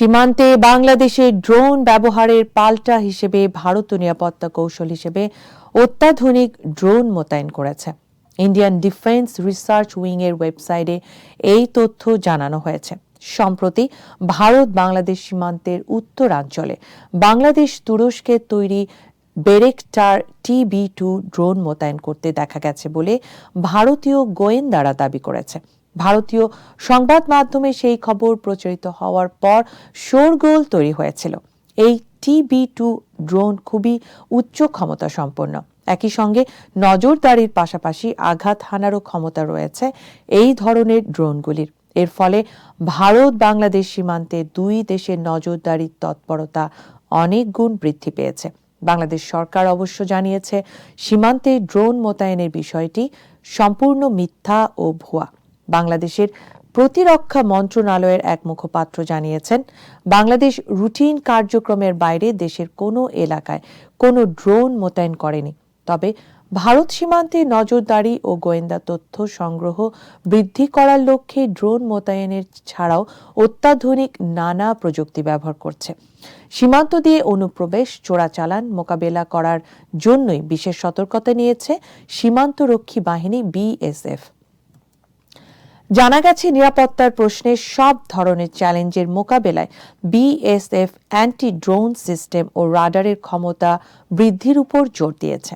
সীমান্তে বাংলাদেশের ড্রোন ব্যবহারের পাল্টা হিসেবে ভারত নিরাপত্তা কৌশল হিসেবে অত্যাধুনিক ড্রোন মোতায়েন করেছে। ইন্ডিয়ান ডিফেন্স রিসার্চ উইং এর ওয়েবসাইটে এই তথ্য জানানো হয়েছে। সম্প্রতি ভারত বাংলাদেশ সীমান্তের উত্তরাঞ্চলে বাংলাদেশ তুরস্কের তৈরি বেরেকটার টিবি টু ড্রোন মোতায়েন করতে দেখা গেছে বলে ভারতীয় গোয়েন্দারা দাবি করেছে। ভারতীয় সংবাদ মাধ্যমে সেই খবর প্রচারিত হওয়ার পর শোরগোল তৈরি হয়েছিল। এই টিবি টু ড্রোন খুবই উচ্চ ক্ষমতা সম্পন্ন। একই সঙ্গে নজরদারির পাশাপাশি আঘাত হানারও ক্ষমতা রয়েছে এই ধরনের ড্রোনগুলির। এর ফলে ভারত বাংলাদেশ সীমান্তে দুই দেশের নজরদারির তৎপরতা অনেক গুণ বৃদ্ধি পেয়েছে। বাংলাদেশ সরকার অবশ্য জানিয়েছে, সীমান্তে ড্রোন মোতায়েনের বিষয়টি সম্পূর্ণ মিথ্যা ও ভুয়া। বাংলাদেশের প্রতিরক্ষা মন্ত্রণালয়ের এক মুখপাত্র জানিয়েছেন, বাংলাদেশ রুটিন কার্যক্রমের বাইরে দেশের কোনো এলাকায় কোনো ড্রোন মোতায়েন করেনি। তবে ভারত সীমান্তে নজরদারি ও গোয়েন্দা তথ্য সংগ্রহ বৃদ্ধি করার লক্ষ্যে ড্রোন মোতায়েনের ছাড়াও অত্যাধুনিক নানা প্রযুক্তি ব্যবহার করছে। সীমান্ত দিয়ে অনুপ্রবেশ, চোরাচালান মোকাবেলা করার জন্যই বিশেষ সতর্কতা নিয়েছে সীমান্তরক্ষী বাহিনী বিএসএফ। জানা গেছে, নিরাপত্তার প্রশ্নে সব ধরনের চ্যালেঞ্জের মোকাবেলায় বিএসএফ অ্যান্টি ড্রোন সিস্টেম ও রাডারের ক্ষমতা বৃদ্ধির উপর জোর দিয়েছে।